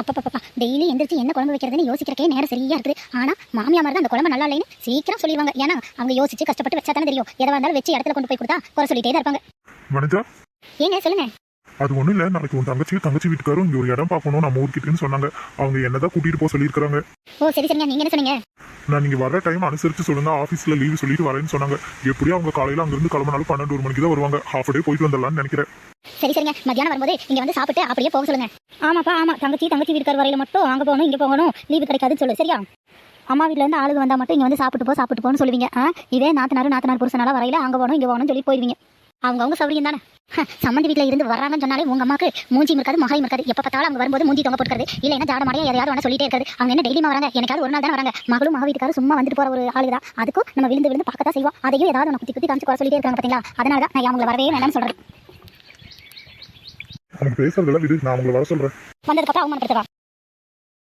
அப்பப்பப்பா daily எந்திரிச்சு என்ன குழம்பு வைக்கிறதுன்னு யோசிக்கிறக்கே நேரம் சரியா இருக்குது. ஆனா மாமியா மாதிரி அந்த குழம்பு நல்லா இல்லைன்னு சீக்கிரம் சொல்லிடுவாங்க. ஏன்னா அவங்க யோசிச்சு கஷ்டப்பட்டு வச்சா தானே தெரியும். எதா இருந்தாலும் வச்சு இடத்துல கொண்டு போய் கொடுத்தா குறை சொல்லிட்டே தான் இருப்பாங்க. வனஜா ஏங்க சொல்லுங்க. அது ஒண்ணும் இல்ல. நாளைக்கு உன் தங்கச்சியும் தங்கச்சி வீட்டுக்காரும் இங்க ஒரு இடம் பார்க்கணும். நம்ம ஊர்கிட்டன்னு சொன்னாங்க. அவங்க என்னதான் கூட்டிட்டு போக சொல்லியிருக்காங்க ஓ சரி சரிங்க. நீங்க என்ன சொன்னீங்க? நான் நீங்க வர டைம் அனுசரிச்சு சொல்லுங்க. ஆபீஸ்ல லீவு சொல்லிட்டு வரேன்னு சொன்னாங்க. எப்படியும் அவங்க காலையில அங்கிருந்து கிளம்பினாலும் பன்னெண்டு ஒரு மணிக்கு தான் வருவாங்க. ஹாஃப் டே போயிட்டு வந்துடலாம்னு நினைக்கிறேன். சரி சரிங்க. மத்தியானம் வரும்போது இங்க வந்து சாப்பிட்டு அப்படியே போக சொல்லுங்க. ஆமாப்பா ஆமா. தங்கச்சி தங்கச்சி வீட்டுக்கார வரையில மட்டும் அங்க போகணும் இங்க போகணும். லீவு கிடைக்காதுன்னு சொல்லு சரியா? அம்மா வீட்ல இருந்து ஆளுங்க வந்தா மட்டும் இங்க வந்து சாப்பிட்டு போ சாப்பிட்டு போன்னு சொல்லுவீங்க. ஆ, இதே நாத்தனாரு நாத்தனார் புருஷனால வரையில அங்க போகணும் இங்க போகணும்னு சொல்லி போயிடுவீங்க அவங்க அவங்க சௌரியம் தானே சம்மந்தி வீட்ல இருந்து வர்றாங்கன்னு சொன்னாலே உங்க அம்மாக்கு மூஞ்சியும் இருக்காது மகையும் இருக்காது எப்ப பார்த்தாலும் அவங்க வரும்போது மூஞ்சி தொங்க போட்டுக்கிறது. என்ன ஜாட மாடியா எதையாவது வேணா சொல்லிட்டே இருக்காது அவங்க என்ன டெய்லியும் வராங்க? எனக்காவது ஒரு நாள் தானே வராங்க. மகளும் மக வீட்டுக்காரும் சும்மா வந்துட்டு போற ஒரு ஆளு தான். அதுக்கும் நம்ம விழுந்து விழுந்து பார்க்கத்தான் செய்வோம். அதையும் ஏதாவது ஒன்று குத்தி குத்தி காமிச்சு குறை சொல்லிட்டே இருக்காங்க பாத்தீங்களா? அதனால தான் நான் அவங்களை வரவே வேண்டாம்னு சொல்றேன். பேசுறதெல்லாம் விடு நான் உங்களை வர சொல்றேன். வந்ததுக்கப்புறம் அவமானப்படுத்தவா